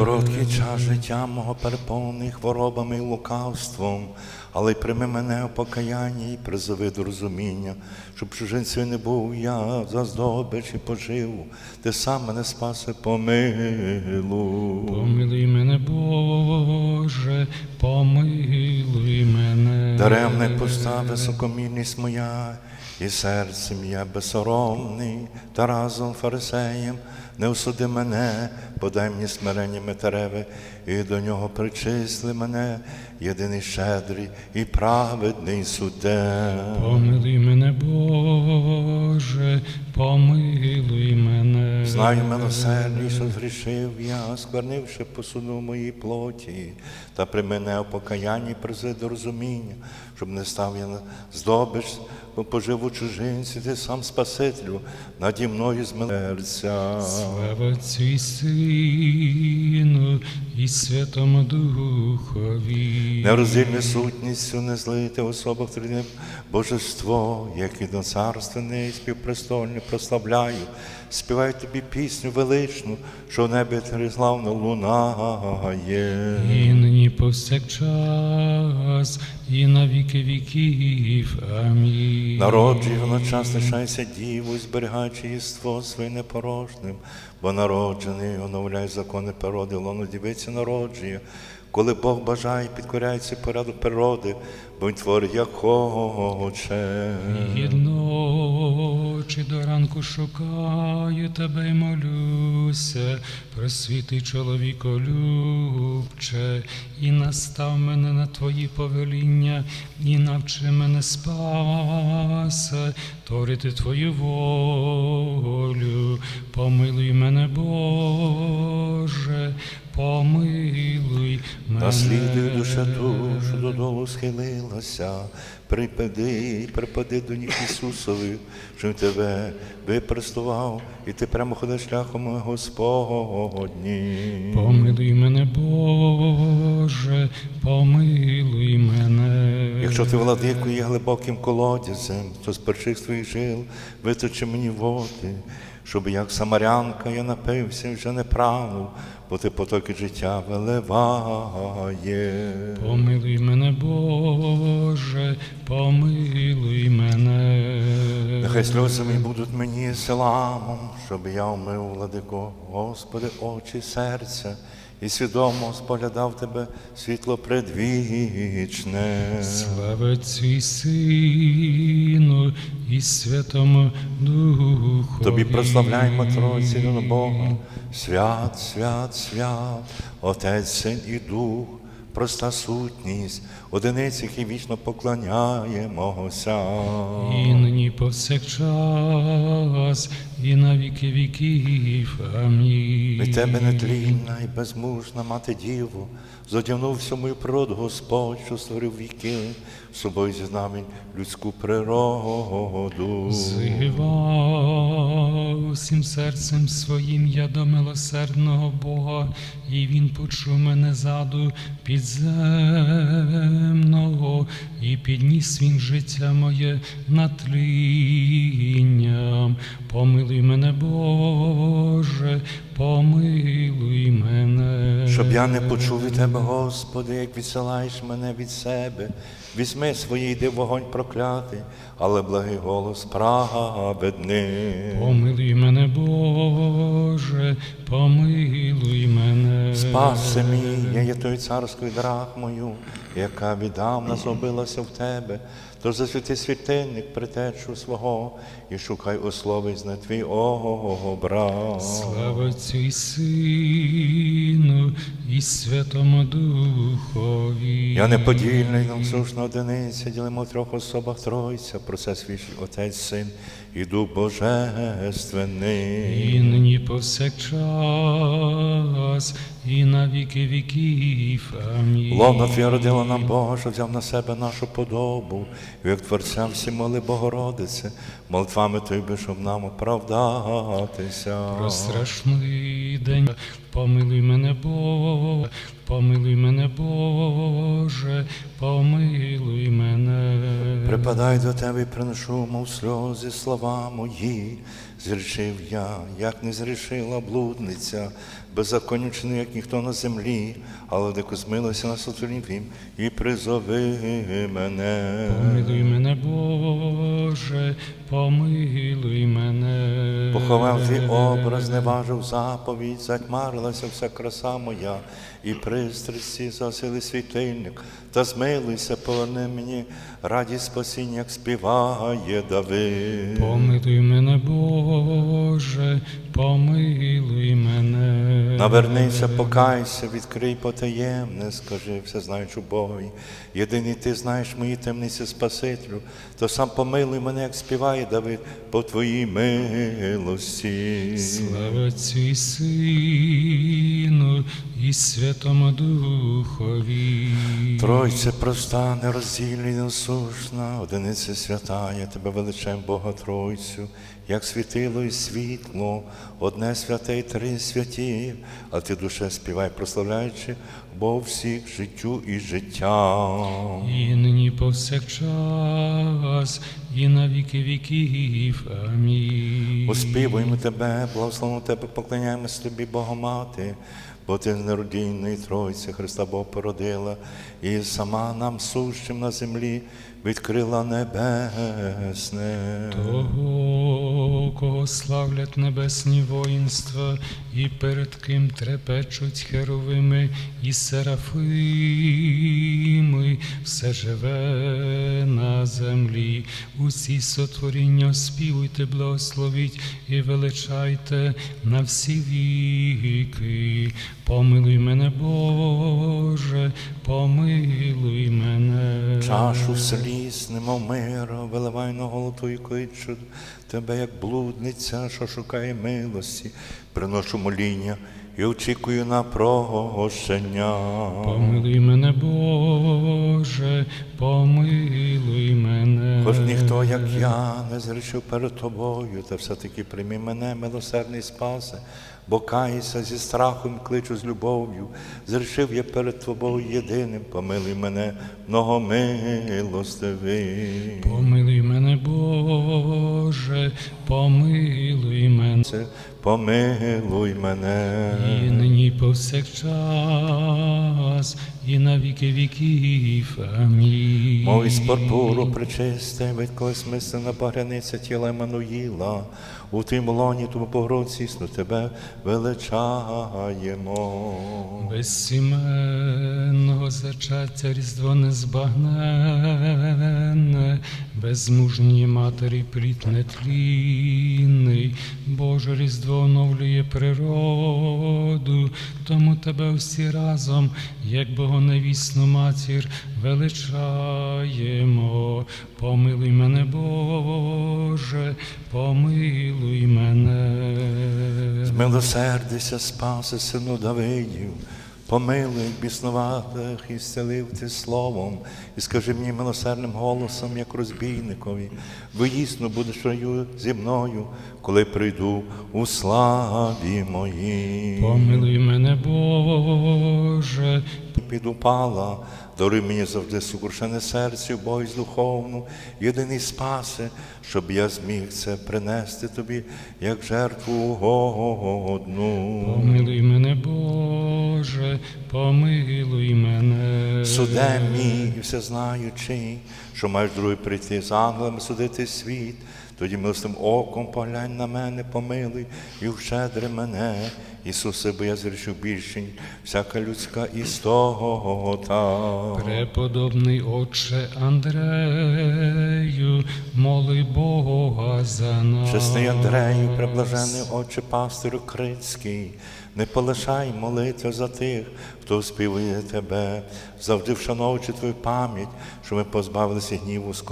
Короткий час життя мого переповнений хворобами і лукавством, але й прийми мене у покаянні і призови до розуміння, щоб чужинцем не був я за здобич і поживу, ти сам мене спаси помилуй. Помилуй мене, Боже, помилуй мене. Даремне пуста високомірність моя, і серцем я безсоромний, та разом фарисеєм не осуди мене, подай мені смирення метереви, і до нього причисли мене, єдиний щедрий і праведний суде. Помилуй мене, Боже, помилуй мене. Знаю милосердний, що згрішив я, сквернивши посуду моїй плоті, та при мене у покаянні призи до розуміння, щоб не став я здобич, бо поживу чужинці, ти сам Спасителю, наді мною змилерця. Слава і Сину і Святому Духові. Нероздільне сутністю не злите особах тридне божество, як і до царственне і співпрестольне прославляю, співаю тобі пісню величну, що в небі тризлавно лунає. І нині повсякчас, і на віки віків. Амінь. Народжуй водночас лишайся діву, зберігаючи єство своє непорожним, бо народжений оновляє закони природи, лоно дівиці народжує. Коли Бог бажає, підкоряється порядок природи, бо він творить як хоче. Єдночі до ранку шукаю тебе й молюся, просвіти чоловіко любче, і настав мене на твої повеління, і навчи мене спасе, творити твою волю, помилуй мене, Боже, помилуй мене. Наслідуй душа ту, що додолу схилилася, припади, припади до ніг Ісусові, що він тебе випростував, і ти прямо ходиш шляхом Господні. Помилуй мене, Боже, помилуй мене. Якщо ти владику є глибоким колодязем, то з перших своїх жил виточи мені води, щоб як самарянка я напився вже не прагнув, бо ти потоки життя виливає. Помилуй мене, Боже, помилуй мене. Нехай сльози мої будуть мені селамом, щоб я вмив, владико, Господи, очі серця, і свідомо споглядав тебе світло предвічне. Слава Отцю Сину і Святому Духу. Тобі прославляємо Тройці Бога, свят, свят, свят, Отець, Син і Дух, проста сутність, одиниць, які вічно поклоняємося. І нині повсякчас, і на віки віків. Амінь. Від тебе нетлінна і безмужна мати діву, зодягнув всю мою природу Господь, що створив віки, собою зізнав він людську природу. Згивав усім серцем своїм я до милосердного Бога, і Він почув мене заду підземного, і підніс він життя моє над тлінням. Помилуй мене, Боже, помилуй мене. Щоб я не почув від тебе, Господи, як відсилаєш мене від себе, візьми своє йди вогонь проклятий, але благий голос праведний. Помилуй мене, Боже, помилуй мене. Спаси мій, я є той царською драхмою, яка віддавна зробилася в тебе. Тож засвіти світильник притечу свого і шукай условись на твій образ. Слава Отцю і Сину і Святому Духові. Я неподільний, насушна одиниця, ділимо в трьох особах Тройця, про це свідчить Отець, Син і Дух Божественний. І нині повсякчас, і на віки віків. Амінь. Ловна твоя родила нам Бога, що взяв на себе нашу подобу, і як Творця всі моли Богородице, молитвами Тобі, щоб нам оправдатися. Про страшний день помилуй мене, Боже, помилуй мене, Боже, помилуй мене. Припадай до тебе і приношу, мов сльози, слова мої. Зрішив я, як не зрішила блудниця, беззаконню чинив, як ніхто на землі, але дико змилося на сотворінь Твім, і призови мене. Помилуй мене, Боже, помилуй мене. Поховав твій образ, зневажив заповідь, затьмарилася вся краса моя, і пристрасті засили світильник, та змилуйся, поверни мені радість спасіння, як співає Давид. Помилуй мене, Боже, помилуй мене. Навернися, покайся, відкрий потаємне, скажи все знаючи Богові. Єдиний ти знаєш мої темниці Спасителю, то сам помилуй мене, як співає Давид, по твоїй милості. Слава і Сину і Святому Духові. Тройце проста, нероздільна і неосушна, одиниця свята, я тебе величаємо Бога Тройцю, як світило і світло, одне святе і три святі, а ти душе співай, прославляючи Бог всіх життю і життя. І нині повсякчас, і на віки віків. Амінь. Оспівуємо тебе, благословимо тебе, поклоняємось тобі, Богомати, бо ти з неродійної Тройці Христа Бог породила, і сама нам сущим на землі відкрила небесне. Того, кого славлять небесні воїнства, і перед ким трепечуть херовими і серафими, все живе на землі. Усі сотворіння співуйте, благословіть і величайте на всі віки. Помилуй мене, Боже, помилуй мене. Чашу сліз, немов мира, виливай на голову твою кличу тебе, як блудниця, що шукає милості, приношу моління і очікую на прощення. Помилуй мене, Боже, помилуй мене. Хоч ніхто, як я, не зрішив перед тобою, та все-таки прийми мене, милосердний спасе, бо каюся зі страхом, кличу з любов'ю. Зрішив я перед тобою єдиним, помилуй мене, многомилостивий. Помилуй мене, Боже, помилуй мене. Помилуй мене. І нині повсякчас, і на віки віків. Амінь. Мов із пурпуру причисте, від мислена багряниця тіла Еммануїла, у тим лоні тому погроці сну тебе величаємо. Безсіменного зачаття різдво незбагненне, безмужній матері плід нетлінний, Боже різдво оновлює природу, тому тебе всі разом, як богоневісну матір, величаємо. Помилуй мене, Боже, помилуй мене. Милосердися, спаси, сину Давидів, помилуй біснуватих і зцілив ти словом, і скажи мені милосердним голосом, як розбійникові, виїсно будеш раю зі мною, коли прийду у славі моїй. Помилуй мене, Боже, Підупала, даруй мені завжди сукрушене серце, бойсь духовну, єдиний спасе, щоб я зміг це принести тобі, як жертву годну. помилуй мене, Боже, помилуй мене. Суде мій і всезнаючий, що маєш другий прийти з ангелами судити світ, тоді милостим оком поглянь на мене, помилуй і вщедри мене, Ісусе, бо я зрішив більше, всяка людська істота. Преподобний Отче Андрею, моли Бога за нас. Чесний Андрею, преблажений Отче пастирю Крицький, не полишай молитви за тих, хто співує тебе, завжди вшановуючи твою пам'ять, що ми позбавилися гніву скорботи